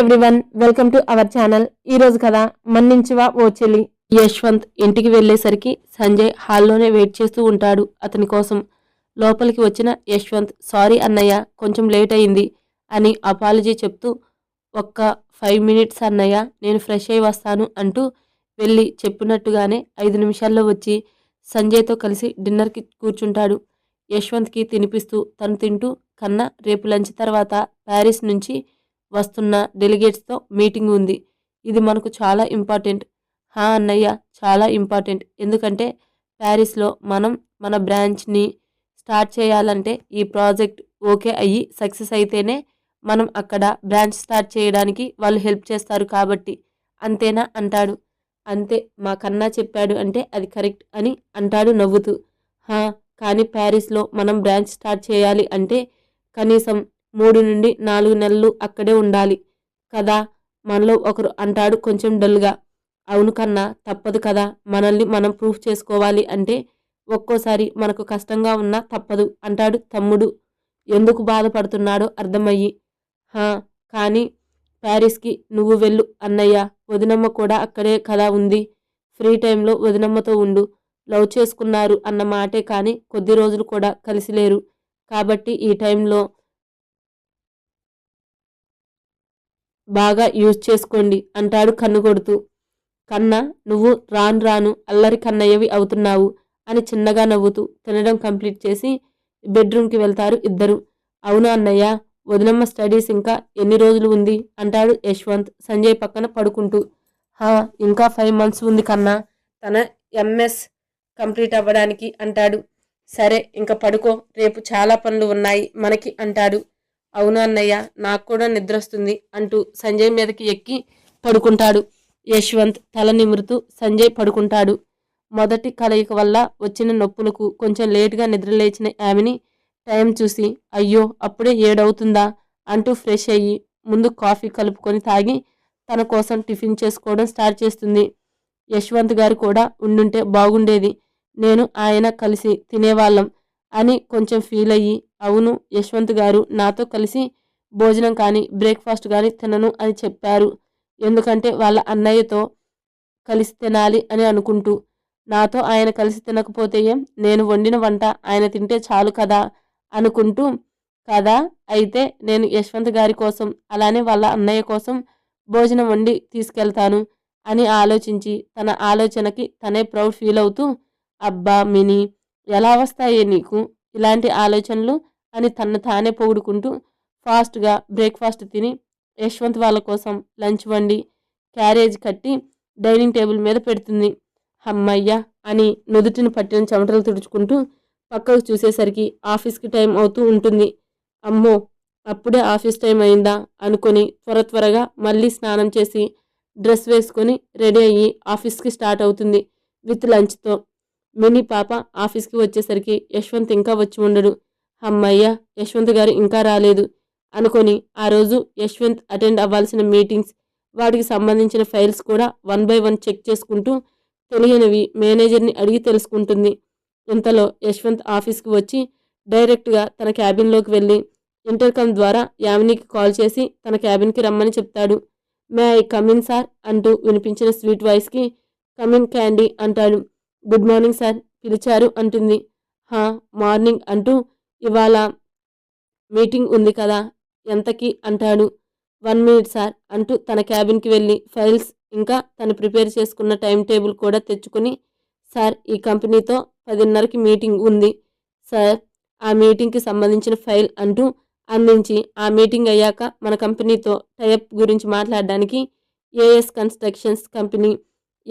Everyone welcome to our channel ఈ రోజు కదా మన్నించువా ఓ చెల్లి. యశ్వంత్ ఇంటికి వెళ్ళేసరికి సంజయ్ హాల్లోనే వెయిట్ చేస్తూ ఉంటాడు అతని కోసం. లోపలికి వచ్చిన యశ్వంత్ సారీ అన్నయ్య కొంచెం లేట్ అయింది అని అపాలజీ చెప్తూ ఒక్క ఫైవ్ మినిట్స్ అన్నయ్య నేను ఫ్రెష్ అయి వస్తాను అంటూ వెళ్ళి చెప్పినట్టుగానే ఐదు నిమిషాల్లో వచ్చి సంజయ్తో కలిసి డిన్నర్కి కూర్చుంటాడు. యశ్వంత్కి తినిపిస్తూ తను తింటూ కన్నా రేపు లంచ్ తర్వాత ప్యారిస్ నుంచి వస్తున్న డెలిగేట్స్తో మీటింగ్ ఉంది. ఇది మనకు చాలా ఇంపార్టెంట్. హా అన్నయ్య చాలా ఇంపార్టెంట్. ఎందుకంటే ప్యారిస్లో మనం మన బ్రాంచ్ని స్టార్ట్ చేయాలంటే ఈ ప్రాజెక్ట్ ఓకే అయ్యి సక్సెస్ అయితేనే మనం అక్కడ బ్రాంచ్ స్టార్ట్ చేయడానికి వాళ్ళు హెల్ప్ చేస్తారు కాబట్టి అంతేనా అంటాడు. అంతే మా కన్నా చెప్పాడు అంటే అది కరెక్ట్ అని అంటాడు నవ్వుతూ. హా కానీ ప్యారిస్లో మనం బ్రాంచ్ స్టార్ట్ చేయాలి అంటే కనీసం మూడు నుండి నాలుగు నెలలు అక్కడే ఉండాలి. కదా? మనలో ఒకరు అంటాడు కొంచెం డల్గా. అవును కన్నా తప్పదు కదా? మనల్ని మనం ప్రూఫ్ చేసుకోవాలి అంటే ఒక్కోసారి మనకు కష్టంగా ఉన్నా తప్పదు అంటాడు తమ్ముడు. ఎందుకు బాధపడుతున్నాడో అర్థమయ్యి. హా కానీ ప్యారిస్కి నువ్వు వెళ్ళు అన్నయ్య. వదినమ్మ కూడా అక్కడే కదా ఉంది. ఫ్రీ టైంలో వదినమ్మతో ఉండు. లవ్ చేసుకున్నారు అన్న మాటే కానీ కొద్ది రోజులు కూడా కలిసి లేరు. కాబట్టి ఈ టైంలో బాగా యూజ్ చేసుకోండి అంటాడు కన్ను కొడుతూ కన్నా నువ్వు రాను రాను అల్లరి కన్నయ్యవి అవుతున్నావు అని చిన్నగా నవ్వుతూ తినడం కంప్లీట్ చేసి బెడ్రూమ్కి వెళ్తారు ఇద్దరు. అవును అన్నయ్య వదినమ్మ స్టడీస్ ఇంకా ఎన్ని రోజులు ఉంది? అంటాడు యశ్వంత్ సంజయ్ పక్కన పడుకుంటూ. హా ఇంకా ఫైవ్ మంత్స్ ఉంది కన్నా తన ఎంఎస్ కంప్లీట్ అవ్వడానికి అంటాడు. సరే ఇంకా పడుకో రేపు చాలా పనులు ఉన్నాయి మనకి అంటాడు. అవును అన్నయ్య నాకు కూడా నిద్ర వస్తుంది అంటూ సంజయ్ మీదకి ఎక్కి పడుకుంటాడు. యశ్వంత్ తల నిమురుతూ సంజయ్ పడుకుంటాడు. మొదటి కలయిక వల్ల వచ్చిన నొప్పులకు కొంచెం లేటుగా నిద్రలేచిన ఆమెని టైం చూసి అయ్యో అప్పుడే ఏడవుతుందా? అంటూ ఫ్రెష్ అయ్యి ముందు కాఫీ కలుపుకొని తాగి తన కోసం టిఫిన్ చేసుకోవడం స్టార్ట్ చేస్తుంది. యశ్వంత్ గారు కూడా ఉండుంటే బాగుండేది. నేను ఆయన కలిసి తినేవాళ్ళం. అని కొంచెం ఫీల్ అయ్యి అవును యశ్వంత్ గారు నాతో కలిసి భోజనం కానీ బ్రేక్ఫాస్ట్ కానీ తినను అని చెప్పారు. ఎందుకంటే వాళ్ళ అన్నయ్యతో కలిసి తినాలి అని అనుకుంటూ నాతో ఆయన కలిసి తినకపోతే ఏం? నేను వండిన వంట ఆయన తింటే చాలు కదా అనుకుంటూ కదా అయితే నేను యశ్వంత్ గారి కోసం అలానే వాళ్ళ అన్నయ్య కోసం భోజనం వండి తీసుకెళ్తాను అని ఆలోచించి తన ఆలోచనకి తనే ప్రౌడ్ ఫీల్ అవుతూ అబ్బా మినీ ఎలా వస్తాయే నీకు? ఇలాంటి ఆలోచనలు అని తన్ను తానే పొగుడుకుంటూ ఫాస్ట్గా బ్రేక్ఫాస్ట్ తిని యశ్వంత్ వాళ్ళ కోసం లంచ్ వండి క్యారేజ్ కట్టి డైనింగ్ టేబుల్ మీద పెడుతుంది. అమ్మయ్య! అని నుదుటిని పట్టిన చెమటలు తుడుచుకుంటూ పక్కకు చూసేసరికి ఆఫీస్కి టైం అవుతూ ఉంటుంది. అమ్మో! అప్పుడే ఆఫీస్ టైం అయిందా? అనుకొని త్వర త్వరగా మళ్ళీ స్నానం చేసి డ్రెస్ వేసుకొని రెడీ అయ్యి ఆఫీస్కి స్టార్ట్ అవుతుంది విత్ లంచ్తో. మినీ పాప ఆఫీస్కి వచ్చేసరికి యశ్వంత్ ఇంకా వచ్చి ఉండడు. అమ్మయ్య యశ్వంత్ గారు ఇంకా రాలేదు అనుకొని ఆ రోజు యశ్వంత్ అటెండ్ అవ్వాల్సిన మీటింగ్స్ వాటికి సంబంధించిన ఫైల్స్ కూడా వన్ బై వన్ చెక్ చేసుకుంటూ తెలియనివి మేనేజర్ని అడిగి తెలుసుకుంటుంది. ఇంతలో యశ్వంత్ ఆఫీస్కి వచ్చి డైరెక్ట్గా తన క్యాబిన్లోకి వెళ్ళి ఇంటర్కమ్ ద్వారా యామినికి కాల్ చేసి తన క్యాబిన్కి రమ్మని చెప్తాడు. మే ఐ కమిన్ సార్ అంటూ వినిపించిన స్వీట్ వాయిస్కి కమిన్ క్యాండీ అంటాడు. గుడ్ మార్నింగ్ సార్ పిలిచారు అంటుంది. హా మార్నింగ్ అంటూ ఇవాళ మీటింగ్ ఉంది కదా ఎంతకి? అంటాడు. వన్ మినిట్ సార్ అంటూ తన క్యాబిన్కి వెళ్ళి ఫైల్స్ ఇంకా తను ప్రిపేర్ చేసుకున్న టైం టేబుల్ కూడా తెచ్చుకుని సార్ ఈ కంపెనీతో పదిన్నరకి మీటింగ్ ఉంది. సార్ ఆ మీటింగ్కి సంబంధించిన ఫైల్ అంటూ అందించి ఆ మీటింగ్ అయ్యాక మన కంపెనీతో టైప్ గురించి మాట్లాడడానికి AS constructions company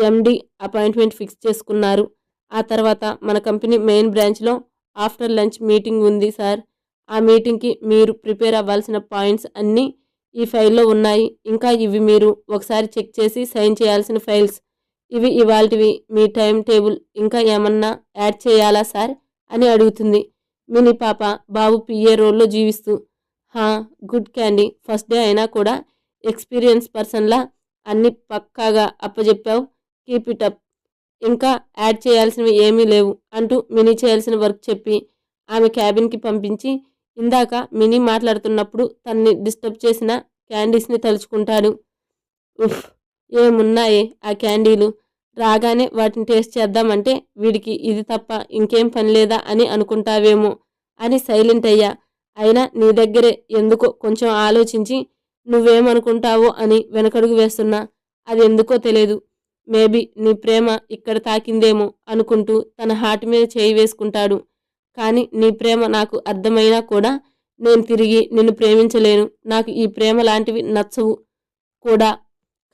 MD appointment fix చేసుకున్నారు. ఆ తర్వాత మన కంపెనీ మెయిన్ బ్రాంచ్లో ఆఫ్టర్ లంచ్ మీటింగ్ ఉంది సార్. ఆ మీటింగ్కి మీరు ప్రిపేర్ అవ్వాల్సిన పాయింట్స్ అన్నీ ఈ ఫైల్లో ఉన్నాయి. ఇంకా ఇవి మీరు ఒకసారి చెక్ చేసి సైన్ చేయాల్సిన ఫైల్స్ ఇవి ఇవాల్టివి. మీ టైం టేబుల్ ఇంకా ఏమన్నా యాడ్ చేయాలా సార్ అని అడుగుతుంది. మినీ పాప బాబు పిఏ రోల్లో జీవిస్తూ. హా గుడ్ క్యాండీ ఫస్ట్ డే అయినా కూడా ఎక్స్పీరియన్స్ పర్సన్లా అన్ని పక్కాగా అప్పజెప్పావు. కీప్ ఇట్ అప్ ఇంకా యాడ్ చేయాల్సినవి ఏమీ లేవు అంటూ మినీ చేయాల్సిన వర్క్ చెప్పి ఆమె క్యాబిన్కి పంపించి ఇందాక మినీ మాట్లాడుతున్నప్పుడు తన్ని డిస్టర్బ్ చేసిన క్యాండీస్ని తలుచుకుంటాడు. ఉఫ్ ఏమున్నాయే ఆ క్యాండీలు? రాగానే వాటిని టేస్ట్ చేద్దామంటే వీడికి ఇది తప్ప ఇంకేం పని లేదా అని అనుకుంటావేమో అని సైలెంట్ అయ్యా. అయినా నీ దగ్గరే ఎందుకో కొంచెం ఆలోచించి నువ్వేమనుకుంటావో అని వెనకడుగు వేస్తున్నా. అది ఎందుకో తెలియదు మేబీ నీ ప్రేమ ఇక్కడ తాకిందేమో అనుకుంటూ తన హార్ట్ మీద చేయి వేసుకుంటాడు. కానీ నీ ప్రేమ నాకు అర్థమైనా కూడా నేను తిరిగి నిన్ను ప్రేమించలేను. నాకు ఈ ప్రేమ లాంటివి నచ్చవు కూడా.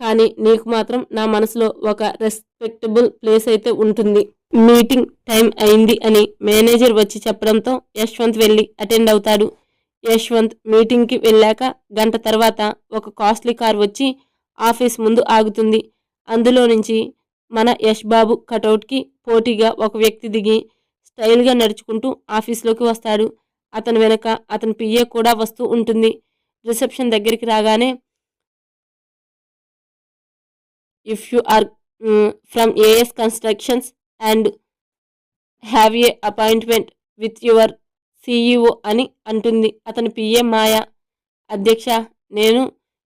కానీ నీకు మాత్రం నా మనసులో ఒక రెస్పెక్టబుల్ ప్లేస్ అయితే ఉంటుంది. మీటింగ్ టైం అయింది అని మేనేజర్ వచ్చి చెప్పడంతో యశ్వంత్ వెళ్ళి అటెండ్ అవుతాడు. యశ్వంత్ మీటింగ్కి వెళ్ళాక గంట తర్వాత ఒక కాస్ట్లీ కార్ వచ్చి ఆఫీస్ ముందు ఆగుతుంది. అందులో నుంచి మన యష్ బాబు కటౌట్కి పోటీగా ఒక వ్యక్తి దిగి స్టైల్గా నడుచుకుంటూ ఆఫీస్లోకి వస్తాడు. అతని వెనక అతని పిఏ కూడా వస్తూ ఉంటుంది. రిసెప్షన్ దగ్గరికి రాగానే if you are from AS constructions and have a appointment with your CEO అని అంటుంది. అతని పిఏ మాయ అధ్యక్ష నేను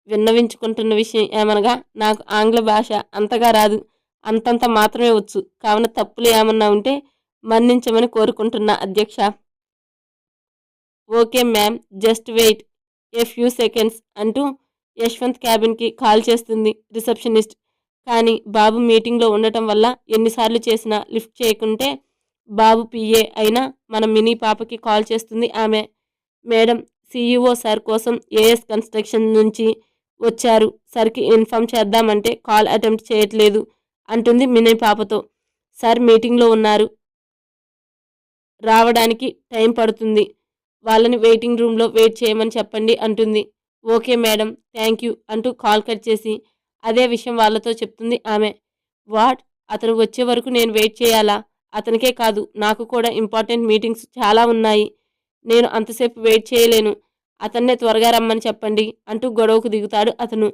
విన్నవించుకుంటున్న విషయం ఏమనగా నాకు ఆంగ్ల భాష అంతగా రాదు. అంతంత మాత్రమే వచ్చు. కావున తప్పులు ఏమన్నా ఉంటే మన్నించమని కోరుకుంటున్నా అధ్యక్ష. Okay ma'am just wait. A few seconds అంటూ యశ్వంత్ క్యాబిన్కి కాల్ చేస్తుంది రిసెప్షనిస్ట్. కానీ బాబు మీటింగ్లో ఉండటం వల్ల ఎన్నిసార్లు చేసినా లిఫ్ట్ చేయకుంటే బాబు పిఏ అయినా మన మినీ పాపకి కాల్ చేస్తుంది ఆమె. మేడం సీఈఓ సార్ కోసం ఏఎస్ కన్స్ట్రక్షన్ నుంచి వచ్చారు. సర్కి ఇన్ఫామ్ చేద్దామంటే కాల్ అటెంప్ట్ చేయట్లేదు అంటుంది మినయ్ పాపతో. సార్ మీటింగ్లో ఉన్నారు. రావడానికి టైం పడుతుంది. వాళ్ళని వెయిటింగ్ రూమ్లో వెయిట్ చేయమని చెప్పండి అంటుంది. ఓకే మేడం థ్యాంక్ యూ అంటూ కాల్ కట్ చేసి అదే విషయం వాళ్ళతో చెప్తుంది ఆమె. వాట్? అతను వచ్చే వరకు నేను వెయిట్ చేయాలా? అతనికే కాదు నాకు కూడా ఇంపార్టెంట్ మీటింగ్స్ చాలా ఉన్నాయి. నేను అంతసేపు వెయిట్ చేయలేను. అతన్నే త్వరగా రమ్మని చెప్పండి అంటూ గొడవకు దిగుతాడు అతను.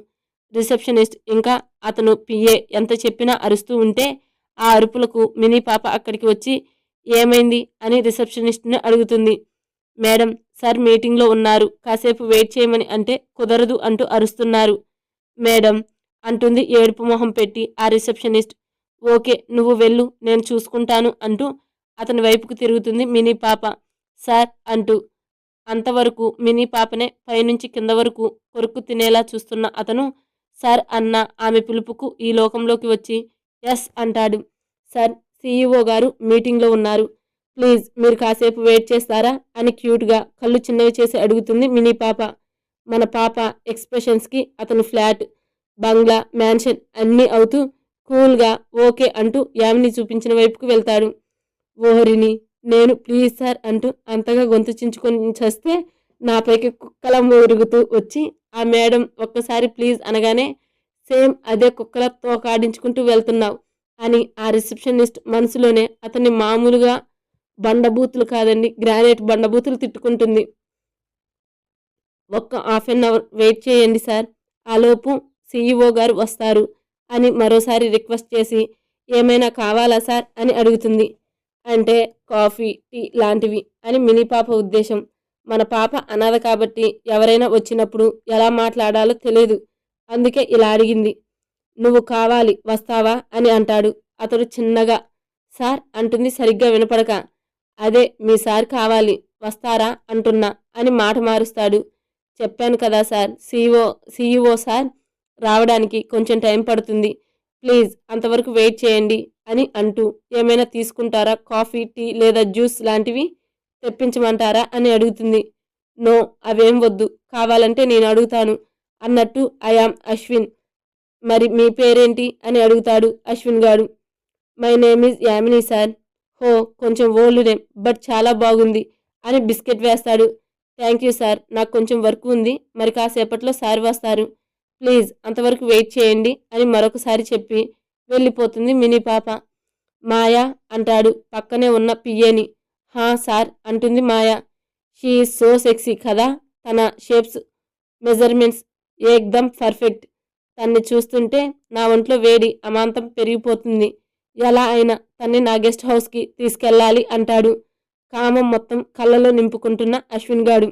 రిసెప్షనిస్ట్ ఇంకా అతను పిఏ ఎంత చెప్పినా అరుస్తూ ఉంటే ఆ అరుపులకు మినీ పాప అక్కడికి వచ్చి ఏమైంది? అని రిసెప్షనిస్ట్ని అడుగుతుంది. మేడం సార్ మీటింగ్లో ఉన్నారు కాసేపు వెయిట్ చేయమని అంటే కుదరదు అంటూ అరుస్తున్నారు. మేడం అంటుంది ఏడుపు మొహం పెట్టి ఆ రిసెప్షనిస్ట్. ఓకే నువ్వు వెళ్ళు నేను చూసుకుంటాను అంటూ అతని వైపుకు తిరుగుతుంది మినీ పాప. సార్ అంటూ అంతవరకు మినీ పాపనే పైనుంచి కింద వరకు కొరుకు తినేలా చూస్తున్న అతను సార్ అన్న ఆమె పిలుపుకు ఈ లోకంలోకి వచ్చి ఎస్ అంటాడు. సార్ సీఈఓ గారు మీటింగ్లో ఉన్నారు. ప్లీజ్ మీరు కాసేపు వెయిట్ చేస్తారా? అని క్యూట్గా కళ్ళు చిన్నవి చేసి అడుగుతుంది మినీ పాప. మన పాప ఎక్స్ప్రెషన్స్కి అతను ఫ్లాట్ బంగ్లా మ్యాన్షన్ అన్నీ అవుతూ కూల్గా ఓకే అంటూ యామిని చూపించిన వైపుకు వెళ్తాడు. ఓహరిని నేను ప్లీజ్ సార్ అంటూ అంతగా గొంతు చించుకొని చేస్తే నాపైకి కుక్కలం ఉరుగుతూ వచ్చి ఆ మేడం ఒక్కసారి ప్లీజ్ అనగానే సేమ్ అదే కుక్కల తోకాడించుకుంటూ వెళ్తున్నావు అని ఆ రిసెప్షనిస్ట్ మనసులోనే అతన్ని మామూలుగా బండబూతులు కాదండి గ్రానైట్ బండబూతులు తిట్టుకుంటుంది. ఒక్క హాఫ్ అన్ అవర్ వెయిట్ చేయండి సార్ ఆలోపు సీఈఓ గారు వస్తారు అని మరోసారి రిక్వెస్ట్ చేసి ఏమైనా కావాలా సార్? అని అడుగుతుంది. అంటే కాఫీ టీ లాంటివి అని మినీ పాప ఉద్దేశం. మన పాప అనాథ కాబట్టి ఎవరైనా వచ్చినప్పుడు ఎలా మాట్లాడాలో తెలియదు అందుకే ఇలా అడిగింది. నువ్వు కావాలి వస్తావా? అని అంటాడు. అతడు చిన్నగా సార్ అంటుంది సరిగ్గా వినపడక. అదే మీ సార్ కావాలి వస్తారా? అంటున్నా అని మాట మారుస్తాడు. చెప్పాను కదా సార్ సీఓ సీఈఓ సార్ రావడానికి కొంచెం టైం పడుతుంది. ప్లీజ్ అంతవరకు వెయిట్ చేయండి అని అంటూ ఏమైనా తీసుకుంటారా? కాఫీ టీ లేదా జ్యూస్ లాంటివి తెప్పించమంటారా? అని అడుగుతుంది. నో అవేం వద్దు. కావాలంటే నేను అడుగుతాను. అన్నట్టు ఐఆమ్ అశ్విన్. మరి మీ పేరేంటి? అని అడుగుతాడు అశ్విన్ గారు my name is Yamini sir. హో కొంచెం ఓల్డ్ నేమ్ బట్ చాలా బాగుంది అని బిస్కెట్ వేస్తాడు. Thank you sir. నాకు కొంచెం వర్క్ ఉంది. మరి కాసేపట్లో సార్ వస్తారు. ప్లీజ్ అంతవరకు వెయిట్ చేయండి అని మరొకసారి చెప్పి వెళ్ళిపోతుంది మినీ పాప. మాయా అంటాడు పక్కనే ఉన్న పియ్యని హా సార్ అంటుంది Maya. She is so sexy కదా? తన షేప్స్ మెజర్మెంట్స్ ఏక్దమ్ పర్ఫెక్ట్. తన్ని చూస్తుంటే నా ఒంట్లో వేడి అమాంతం పెరిగిపోతుంది. ఎలా అయినా తన్ని నా గెస్ట్ హౌస్కి తీసుకెళ్ళాలి అంటాడు. కామం మొత్తం కళ్ళలో నింపుకుంటున్న అశ్విన్ గాడు.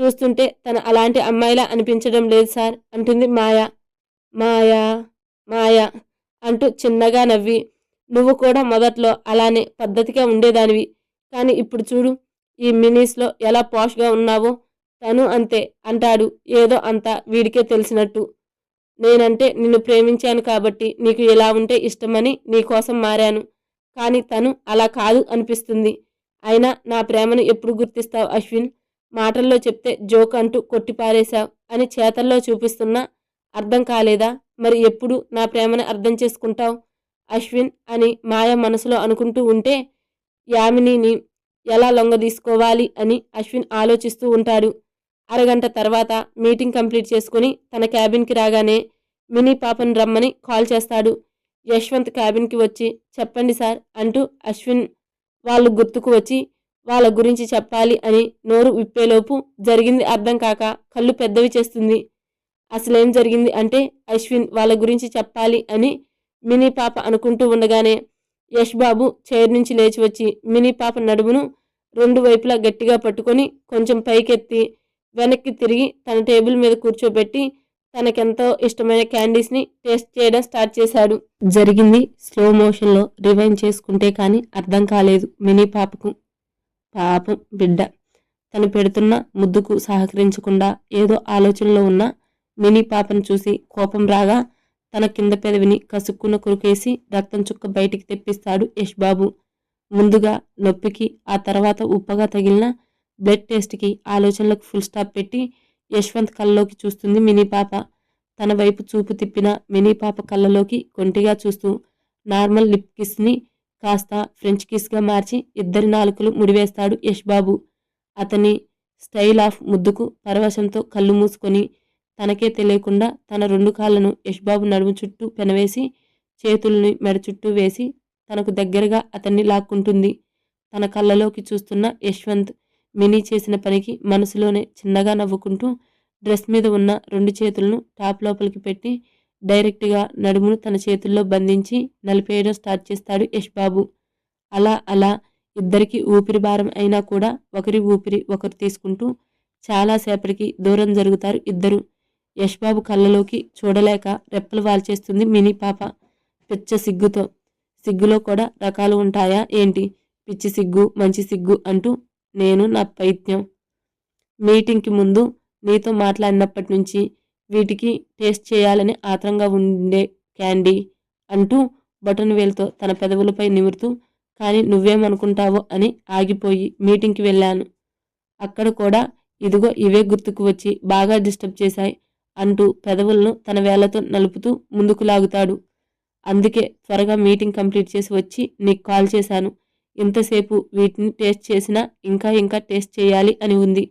చూస్తుంటే తన అలాంటి అమ్మాయిలా అనిపించడం లేదు సార్ అంటుంది మాయా. మాయా మాయా అంటూ చిన్నగా నవ్వి. నువ్వు కూడా మొదట్లో అలానే పద్ధతిగా ఉండేదానివి. కానీ ఇప్పుడు చూడు ఈ మినీస్లో ఎలా పాష్గా ఉన్నావో. తను అంతే అంటాడు ఏదో అంతా వీడికే తెలిసినట్టు. నేనంటే నిన్ను ప్రేమించాను కాబట్టి నీకు ఎలా ఉంటే ఇష్టమని నీకోసం మారాను. కానీ తను అలా కాదు అనిపిస్తుంది. అయినా నా ప్రేమను ఎప్పుడు గుర్తిస్తావు అశ్విన్? మాటల్లో చెప్తే జోక్ అంటూ కొట్టిపారేశావు అని చేతల్లో చూపిస్తున్నా అర్థం కాలేదా? మరి ఎప్పుడు నా ప్రేమను అర్థం చేసుకుంటావు? అశ్విన్ అని మాయ మనసులో అనుకుంటూ ఉంటే యామినిని ఎలా లొంగ తీసుకోవాలి అని అశ్విన్ ఆలోచిస్తూ ఉంటాడు. అరగంట తర్వాత మీటింగ్ కంప్లీట్ చేసుకుని తన క్యాబిన్కి రాగానే మినీ పాపను రమ్మని కాల్ చేస్తాడు. యశ్వంత్ క్యాబిన్కి వచ్చి చెప్పండి సార్ అంటూ అశ్విన్ వాళ్ళు గుర్తుకు వచ్చి వాళ్ళ గురించి చెప్పాలి అని నోరు విప్పేలోపు జరిగింది అర్థం కాక కళ్ళు పెద్దవి చేస్తుంది. అసలేం జరిగింది అంటే అశ్విన్ వాళ్ళ గురించి చెప్పాలి అని మినీ పాప అనుకుంటూ ఉండగానే యష్ బాబు చైర్ నుంచి లేచి వచ్చి మినీ పాప నడుమును రెండు వైపులా గట్టిగా పట్టుకొని కొంచెం పైకెత్తి వెనక్కి తిరిగి తన టేబుల్ మీద కూర్చోబెట్టి తనకెంతో ఇష్టమైన క్యాండీస్ని టేస్ట్ చేయడం స్టార్ట్ చేశాడు. జరిగింది స్లో మోషన్లో రివైన్ చేసుకుంటే కానీ అర్థం కాలేదు మినీ పాపకు. పాపం బిడ్డ. తను పెడుతున్న ముద్దుకు సహకరించకుండా ఏదో ఆలోచనలో ఉన్న మినీ పాపను చూసి కోపం రాగా తన కింద పెదవిని కసుక్కున కురుకేసి రక్తం చుక్క బయటికి తెప్పిస్తాడు యష్ బాబు. ముందుగా నొప్పికి ఆ తర్వాత ఉప్పగా తగిలిన బ్లడ్ టెస్ట్కి ఆలోచనలకు ఫుల్ స్టాప్ పెట్టి యశ్వంత్ కళ్ళలోకి చూస్తుంది మినీ పాప. తన వైపు చూపు తిప్పిన మినీ పాప కళ్ళలోకి కొంటిగా చూస్తూ నార్మల్ లిప్ కిస్ని కాస్త ఫ్రెంచ్ కిస్గా మార్చి ఇద్దరి నాలుకలు ముడివేస్తాడు యష్ బాబు అతని స్టైల్ ఆఫ్ ముద్దుకు పరవశంతో కళ్ళు మూసుకొని తనకే తెలియకుండా తన రెండు కాళ్ళను యష్బాబు నడుము చుట్టూ పెనవేసి చేతుల్ని మెడ చుట్టూ వేసి తనకు దగ్గరగా అతన్ని లాక్కుంటుంది. తన కళ్ళలోకి చూస్తున్న యశ్వంత్ మినీ చేసిన పనికి మనసులోనే చిన్నగా నవ్వుకుంటూ డ్రెస్ మీద ఉన్న రెండు చేతులను టాప్ లోపలికి పెట్టి డైరెక్ట్గా నడుమును తన చేతుల్లో బంధించి నలిపేయడం స్టార్ట్ చేస్తాడు యష్బాబు అలా అలా ఇద్దరికి ఊపిరి భారం అయినా కూడా ఒకరి ఊపిరి ఒకరు తీసుకుంటూ చాలాసేపటికి దూరం జరుగుతారు ఇద్దరు. యష్బాబు కళ్ళలోకి చూడలేక రెప్పలు వాల్చేస్తుంది మినీ పాప పిచ్చ సిగ్గుతో. సిగ్గులో కూడా రకాలు ఉంటాయా ఏంటి? పిచ్చి సిగ్గు మంచి సిగ్గు అంటూ నేను నా పైత్యం. మీటింగ్కి ముందు నీతో మాట్లాడినప్పటి నుంచి వీటికి టేస్ట్ చేయాలని ఆత్రంగా ఉండే క్యాండీ అంటూ బటన్ వేలుతో తన పెదవులపై నిమురుతూ కానీ నువ్వేమనుకుంటావో అని ఆగిపోయి మీటింగ్కి వెళ్ళాను. అక్కడ కూడా ఇదిగో ఇవే గుర్తుకు వచ్చి బాగా డిస్టర్బ్ చేశాయి అంటూ పెదవులను తన వేళ్ళతో నలుపుతూ ముందుకు లాగుతాడు. అందుకే త్వరగా మీటింగ్ కంప్లీట్ చేసి వచ్చి నీకు కాల్ చేశాను. ఇంతసేపు వీటిని టేస్ట్ చేసినా ఇంకా ఇంకా టేస్ట్ చేయాలి అని ఉంది.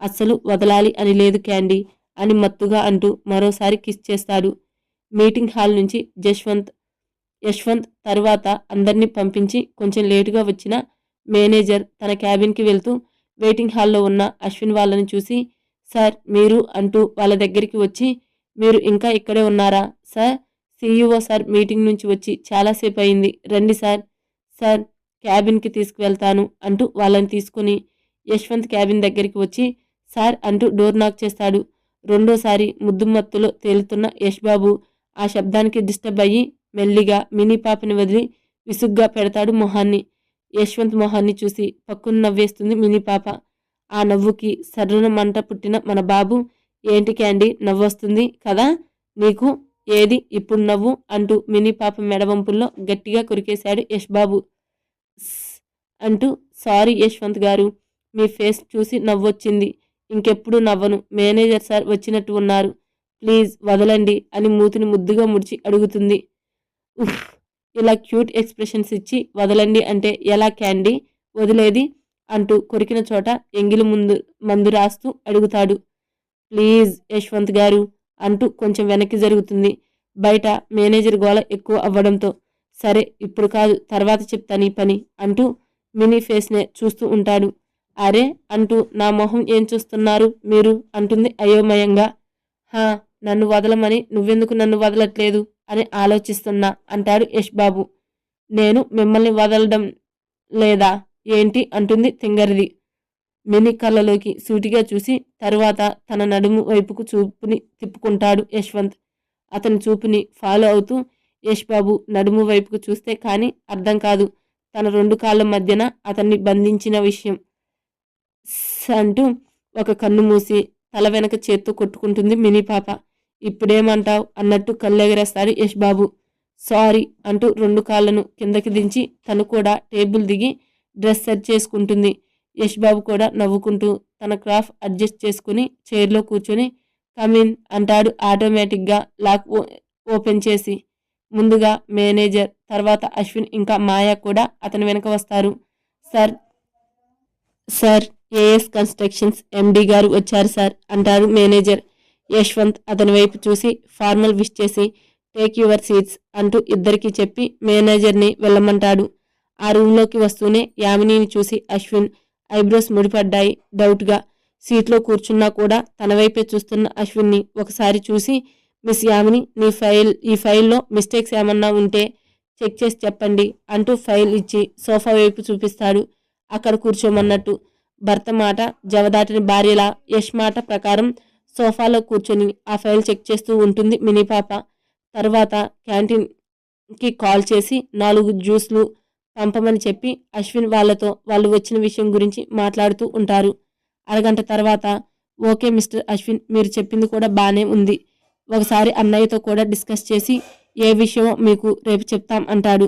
అస్సలు వదలాలి అని లేదు క్యాండీ. అని మత్తుగా అంటూ మరోసారి కిస్ చేస్తాడు. మీటింగ్ హాల్ నుంచి జశ్వంత్ యశ్వంత్ తరువాత అందరినీ పంపించి కొంచెం లేటుగా వచ్చిన మేనేజర్ తన క్యాబిన్కి వెళ్తూ వెయిటింగ్ హాల్లో ఉన్న అశ్విన్ వాళ్ళని చూసి సార్ మీరు అంటూ వాళ్ళ దగ్గరికి వచ్చి మీరు ఇంకా ఇక్కడే ఉన్నారా? సార్ సీఈఓ సార్ మీటింగ్ నుంచి వచ్చి చాలాసేపు అయింది. రండి సార్. సార్ క్యాబిన్కి తీసుకువెళ్తాను అంటూ వాళ్ళని తీసుకుని యశ్వంత్ క్యాబిన్ దగ్గరికి వచ్చి సార్ అంటూ డోర్ నాక్ చేస్తాడు. రెండోసారి ముద్దుమత్తులో తేలుతున్న యశ్బాబు ఆ శబ్దానికి డిస్టర్బ్ అయ్యి మెల్లిగా మినీ పాపని వదిలి విసుగ్గా పెడతాడు మొహాన్ని. యశ్వంత్ మొహాన్ని చూసి పక్కున నవ్వేస్తుంది మినీ పాప. ఆ నవ్వుకి సర్రున మంట పుట్టిన మన బాబు ఏంటి క్యాండీ నవ్వొస్తుంది కదా? నీకు ఏది ఇప్పుడు నవ్వు? అంటూ మినీ పాప మెడవంపుల్లో గట్టిగా కొరికేశాడు యష్ బాబు అంటూ సారీ యశ్వంత్ గారు మీ ఫేస్ చూసి నవ్వొచ్చింది. ఇంకెప్పుడు నవ్వను. మేనేజర్ సార్ వచ్చినట్టు ఉన్నారు. ప్లీజ్ వదలండి అని మూతిని ముద్దుగా ముడిచి అడుగుతుంది. ఉఫ్ ఇలా క్యూట్ ఎక్స్ప్రెషన్స్ ఇచ్చి వదలండి అంటే ఎలా క్యాండీ? వదిలేది అంటూ కొరికిన చోట ఎంగిలి ముందు మందు రాస్తూ అడుగుతాడు. ప్లీజ్ యశ్వంత్ గారు అంటూ కొంచెం వెనక్కి జరుగుతుంది. బయట మేనేజర్ గోల ఎక్కువ అవ్వడంతో సరే ఇప్పుడు కాదు తర్వాత చెప్తాను ఈ పని అంటూ మినీ ఫేస్నే చూస్తూ ఉంటాడు. అరే అంటూ నా మొహం ఏం చూస్తున్నారు మీరు? అంటుంది అయోమయంగా. హా నన్ను వదలమని నువ్వెందుకు నన్ను వదలట్లేదు? అని ఆలోచిస్తున్నా అంటాడు యష్ బాబు. నేను మిమ్మల్ని వదలడం లేదా? ఏంటి? అంటుంది తింగరిది. మినీ కళ్ళలోకి సూటిగా చూసి తరువాత తన నడుము వైపుకు చూపుని తిప్పుకుంటాడు యశ్వంత్. అతని చూపుని ఫాలో అవుతూ యష్ బాబు నడుము వైపుకు చూస్తే కానీ అర్థం కాదు. తన రెండు కాళ్ళ మధ్యన అతన్ని బంధించిన విషయం. అంటూ ఒక కన్ను మూసి తల వెనక చేత్తో కొట్టుకుంటుంది మినీ పాప. ఇప్పుడేమంటావ్ అన్నట్టు కళ్ళెగరేస్తాడు యష్ బాబు. సారీ అంటూ రెండు కాళ్ళను కిందకి దించి తను కూడా టేబుల్ దిగి డ్రెస్ సెట్ చేసుకుంటుంది. యష్ బాబు కూడా నవ్వుకుంటూ తన క్రాఫ్ అడ్జస్ట్ చేసుకుని చైర్లో కూర్చొని కమిన్ అంటాడు ఆటోమేటిక్గా లాక్ ఓ- ఓపెన్ చేసి. ముందుగా మేనేజర్ తర్వాత అశ్విన్ ఇంకా మాయా కూడా అతని వెనక వస్తారు. Sir sir AS constructions MD గారు వచ్చారు సార్. అంటారు మేనేజర్ యశ్వంత్ అతని వైపు చూసి ఫార్మల్ విష్ చేసి టేక్ యువర్ సీట్స్ అంటూ ఇద్దరికి చెప్పి మేనేజర్ని వెళ్ళమంటాడు. ఆ రూమ్లోకి వస్తూనే యామినిని చూసి అశ్విన్ ఐబ్రోస్ ముడిపడ్డాయి. డౌట్గా సీట్లో కూర్చున్నా కూడా తన వైపే చూస్తున్న అశ్విన్ని ఒకసారి చూసి మిస్ యామిని నీ ఫైల్ ఈ ఫైల్లో మిస్టేక్స్ ఏమన్నా ఉంటే చెక్ చేసి చెప్పండి అంటూ ఫైల్ ఇచ్చి సోఫా వైపు చూపిస్తాడు. అక్కడ కూర్చోమన్నట్టు భర్త మాట జవదాటిన భార్యల యష్ మాట ప్రకారం సోఫాలో కూర్చొని ఆ ఫైల్ చెక్ చేస్తూ ఉంటుంది మినీ పాప. తర్వాత క్యాంటీన్కి కాల్ చేసి నాలుగు జ్యూస్లు పంపమని చెప్పి అశ్విన్ వాళ్ళతో వాళ్ళు వచ్చిన విషయం గురించి మాట్లాడుతూ ఉంటారు. అరగంట తర్వాత ఓకే మిస్టర్ అశ్విన్ మీరు చెప్పింది కూడా బాగానే ఉంది. ఒకసారి అన్నయ్యతో కూడా డిస్కస్ చేసి ఏ విషయమో మీకు రేపు చెప్తాం అంటాడు.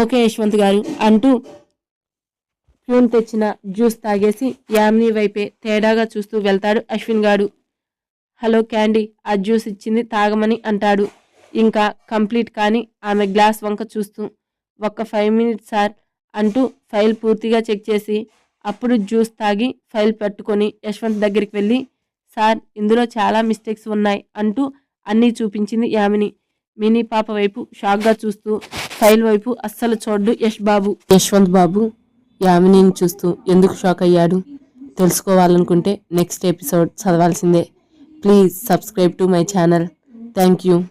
ఓకే యశ్వంత్ గారు అంటూ ప్యూన్ తెచ్చిన జ్యూస్ తాగేసి యామిని వైపే తేడాగా చూస్తూ వెళ్తాడు అశ్విన్ గాడు. హలో క్యాండీ ఆ జ్యూస్ ఇచ్చింది తాగమని అంటాడు. ఇంకా కంప్లీట్ కానీ ఆమె గ్లాస్ వంక చూస్తూ ఒక్క ఫైవ్ మినిట్స్ సార్ అంటూ ఫైల్ పూర్తిగా చెక్ చేసి అప్పుడు జ్యూస్ తాగి ఫైల్ పట్టుకొని యశ్వంత్ దగ్గరికి వెళ్ళి సార్ ఇందులో చాలా మిస్టేక్స్ ఉన్నాయి అంటూ అన్నీ చూపించింది యామిని. మినీ పాప వైపు షాక్గా చూస్తూ ఫైల్ వైపు అస్సలు చూడ్డు యష్ బాబు. యశ్వంత్ బాబు యామినిని చూస్తూ ఎందుకు షాక్ అయ్యాడు? తెలుసుకోవాలనుకుంటే next episode చదవాల్సిందే. Please subscribe to my channel. Thank you.